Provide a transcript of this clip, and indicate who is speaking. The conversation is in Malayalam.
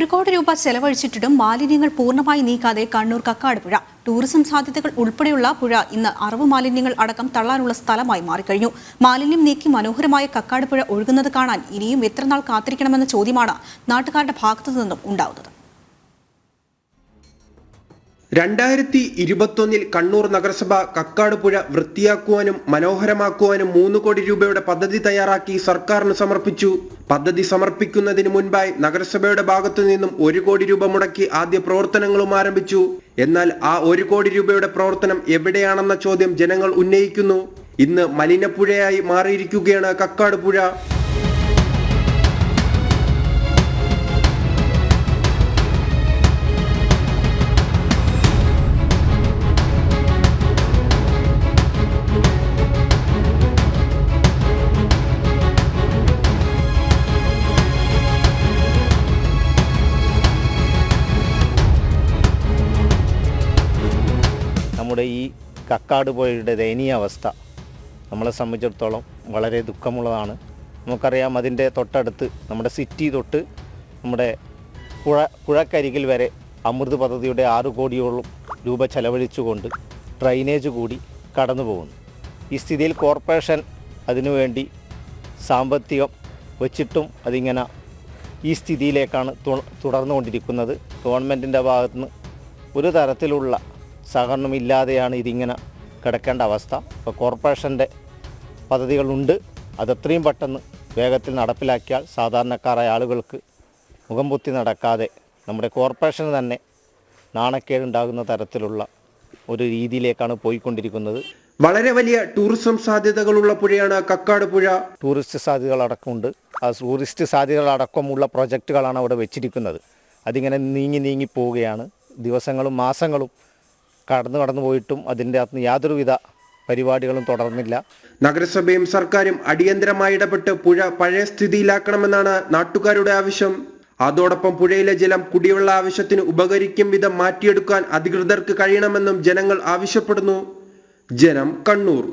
Speaker 1: ഒരു കോടി രൂപ ചെലവഴിച്ചിട്ടും മാലിന്യങ്ങൾ പൂർണമായി നീക്കാതെ കണ്ണൂർ കക്കാട് പുഴ ടൂറിസം സാധ്യതകൾ ഉൾപ്പെടെയുള്ള പുഴ ഇന്ന് അറവ് മാലിന്യങ്ങൾ അടക്കം തള്ളാനുള്ള സ്ഥലമായി മാറിക്കഴിഞ്ഞു. മാലിന്യം നീക്കി മനോഹരമായ കക്കാട് പുഴ ഒഴുകുന്നത് കാണാൻ ഇനിയും എത്ര നാൾ കാത്തിരിക്കണമെന്ന ചോദ്യമാണ് നാട്ടുകാരുടെ ഭാഗത്തു നിന്നും ഉണ്ടാവുന്നത്.
Speaker 2: രണ്ടായിരത്തി ഇരുപത്തൊന്നിൽ കണ്ണൂർ നഗരസഭ കക്കാട് പുഴ വൃത്തിയാക്കുവാനും മനോഹരമാക്കുവാനും മൂന്ന് കോടി രൂപയുടെ പദ്ധതി തയ്യാറാക്കി സർക്കാരിന് സമർപ്പിച്ചു. പദ്ധതി സമർപ്പിക്കുന്നതിന് മുൻപായി നഗരസഭയുടെ ഭാഗത്തു നിന്നും ഒരു കോടി രൂപ മുടക്കി ആദ്യ പ്രവർത്തനങ്ങളും ആരംഭിച്ചു. എന്നാൽ ആ ഒരു കോടി രൂപയുടെ പ്രവർത്തനം എവിടെയാണെന്ന ചോദ്യം ജനങ്ങൾ ഉന്നയിക്കുന്നു. ഇന്ന് മലിനപ്പുഴയായി മാറിയിരിക്കുകയാണ് കക്കാട് പുഴ.
Speaker 3: നമ്മുടെ ഈ കക്കാട് പുഴയുടെ ദയനീയ അവസ്ഥ നമ്മളെ സംബന്ധിച്ചിടത്തോളം വളരെ ദുഃഖമുള്ളതാണ്. നമുക്കറിയാം അതിന്റെ തൊട്ടടുത്ത് നമ്മുടെ സിറ്റി തൊട്ട് നമ്മുടെ പുഴ പുഴക്കരികിൽ വരെ അമൃത് പദ്ധതിയുടെ ആറ് കോടിയോളം രൂപ ചെലവഴിച്ചുകൊണ്ട് ഡ്രൈനേജ് കൂടി കടന്നു പോകുന്നു. ഈ സ്ഥിതിയിൽ കോർപ്പറേഷൻ അതിനുവേണ്ടി സാമ്പത്തികം വച്ചിട്ടും അതിങ്ങനെ ഈ സ്ഥിതിയിലേക്കാണ് തുടർന്നുകൊണ്ടിരിക്കുന്നത്. ഗവൺമെന്റിന്റെ ഭാഗത്തുനിന്ന് ഒരു തരത്തിലുള്ള സഹകരണമില്ലാതെയാണ് ഇതിങ്ങനെ കിടക്കേണ്ട അവസ്ഥ. ഇപ്പോൾ കോർപ്പറേഷന്റെ പദ്ധതികളുണ്ട്. അതെത്രയും പെട്ടെന്ന് വേഗത്തിൽ നടപ്പിലാക്കിയാൽ സാധാരണക്കാരായ ആളുകൾക്ക് മുഖം പൊത്തി നടക്കാതെ നമ്മുടെ കോർപ്പറേഷന് തന്നെ നാണക്കേടുണ്ടാകുന്ന തരത്തിലുള്ള ഒരു രീതിയിലേക്കാണ് പോയിക്കൊണ്ടിരിക്കുന്നത്.
Speaker 2: വളരെ വലിയ ടൂറിസം സാധ്യതകളുള്ള പുഴയാണ് കക്കാട് പുഴ.
Speaker 3: ടൂറിസ്റ്റ് സാധ്യതകളടക്കമുണ്ട്. ആ ടൂറിസ്റ്റ് സാധ്യതകളടക്കമുള്ള പ്രൊജക്റ്റുകളാണ് അവിടെ വെച്ചിരിക്കുന്നത്. അതിങ്ങനെ നീങ്ങി നീങ്ങി പോവുകയാണ്. ദിവസങ്ങളും മാസങ്ങളും കടന്നു കടന്നു പോയിട്ടും അതിന്റെ അകത്ത് യാതൊരുവിധ പരിപാടികളും തുടർന്നില്ല.
Speaker 2: നഗരസഭയും സർക്കാരും അടിയന്തരമായി ഇടപെട്ട് പുഴ പഴയ സ്ഥിതിയിലാക്കണമെന്നാണ് നാട്ടുകാരുടെ ആവശ്യം. അതോടൊപ്പം പുഴയിലെ ജലം കുടിവെള്ള ആവശ്യത്തിന് ഉപകരിക്കും വിധം മാറ്റിയെടുക്കാൻ അധികൃതർക്ക് കഴിയണമെന്നും ജനങ്ങൾ ആവശ്യപ്പെടുന്നു. ജനം കണ്ണൂർ.